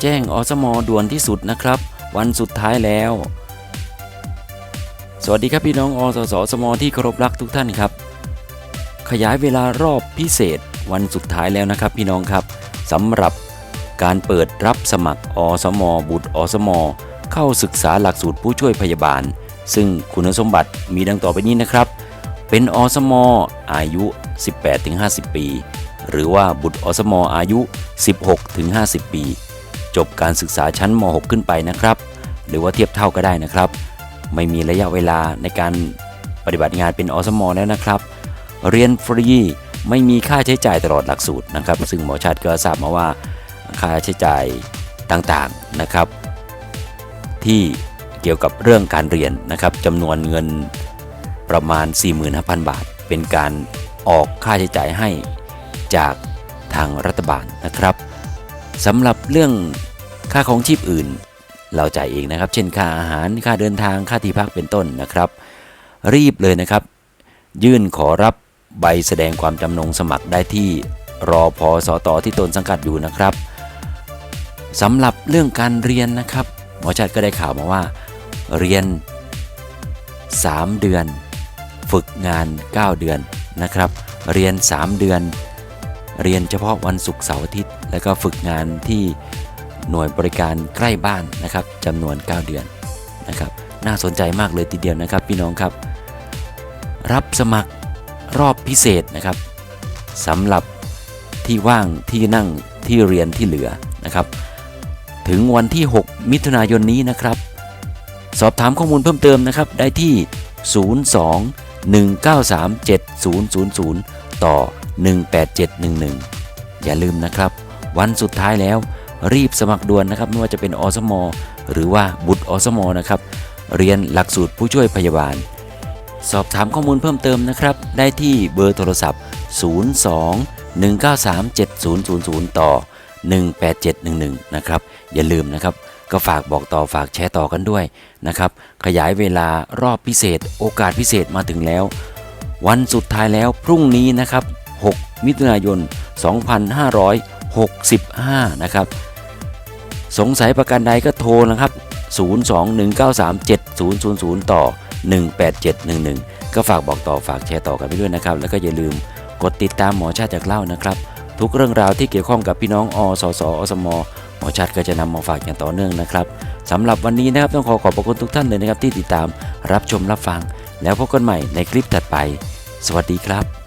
แจ้งอสมด่วนที่สุดนะครับ วันสุดท้ายแล้ว สวัสดีครับพี่น้องอสสสมที่เคารพรักทุกท่านครับ ขยายเวลารอบพิเศษวันสุดท้ายแล้วนะครับ พี่น้องครับสำหรับการเปิดรับสมัครอสมบุตรอสมเข้าศึกษาหลักสูตรผู้ช่วยพยาบาล ซึ่งคุณสมบัติมีดังต่อไปนี้นะครับ เป็นอสมอายุ 18-50 ปี หรือว่าบุตรอสมอายุ 16-50 ปี จบการศึกษาชั้นม .6 ขึ้นไปนะครับ หรือว่าเทียบเท่าก็ได้นะครับ ไม่มีระยะเวลาในการปฏิบัติงานเป็นอสมอแล้วนะครับ เรียนฟรีไม่มีค่าใช้จ่ายตลอดหลักสูตรนะครับ ซึ่งหมอชัดก็ทราบมาว่าค่าใช้จ่ายต่างๆนะครับ ที่เกี่ยวกับเรื่องการเรียนนะครับจำนวนเงินประมาณ 45,000 บาท เป็นการออกค่าใช้จ่ายให้จากทางรัฐบาลนะครับ สำหรับเรื่องค่าของชีพอื่น เราจ่ายเองนะครับ เช่นค่าอาหารค่าเดินทางค่าที่พักเป็นต้นนะครับ รีบเลยนะครับ ยื่นขอรับใบแสดงความจำนงสมัครได้ที่รอพอสอตอที่ตนสังกัดอยู่นะครับสำหรับเรื่องการเรียนนะครับ หมอชัดก็ได้ข่าวมาว่า เรียน 3 เดือน ฝึกงาน 9 เดือนนะครับ เรียน 3 เดือน เรียนเฉพาะวันศุกร์เสาร์อาทิตย์ แล้วก็ฝึกงานที่หน่วยบริการใกล้บ้านนะครับจำนวน 9 เดือนนะครับ น่าสนใจมากเลยทีเดียวนะครับ พี่น้องครับ รับสมัครรอบพิเศษนะครับสำหรับที่ว่างที่นั่งที่เรียนที่เหลือนะครับ ถึงวันที่ 6 มิถุนายนนี้นะครับ สอบถามข้อมูลเพิ่มเติมนะครับ ได้ที่ 02 193 7000 ต่อ 18711 อย่าลืมนะครับ วันสุดท้ายแล้วรีบสมัครด่วนนะครับไม่ว่าจะเป็นอสมหรือว่าบุตรอสมนะครับเรียนหลักสูตรผู้ช่วยพยาบาล สอบถามข้อมูลเพิ่มเติมนะครับ ได้ที่เบอร์โทรศัพท์ 02 193 7000 ต่อ 18711 นะครับอย่าลืมนะครับก็ฝากบอกต่อฝากแชร์ต่อกันด้วยนะครับขยายเวลารอบพิเศษ โอกาสพิเศษมาถึงแล้ว วันสุดท้ายแล้วพรุ่งนี้นะครับ มิถุนายน 2565 นะครับ สงสัยประกันใดก็โทรนะครับ 021937000 ต่อ 18711 ก็ฝากบอกต่อฝากแชร์ต่อกันไปด้วยนะครับ แล้วก็อย่าลืมกดติดตามหมอชาติจากเล่านะครับ ทุกเรื่องราวที่เกี่ยวข้องกับพี่น้องอสสอสมหมอชัดก็จะนำมาฝากอย่างต่อเนื่องนะครับสำหรับวันนี้นะครับต้องขอขอบพระคุณทุกท่านเลยนะครับที่ติดตามรับชมรับฟัง แล้วพบกันใหม่ในคลิปถัดไป สวัสดีครับ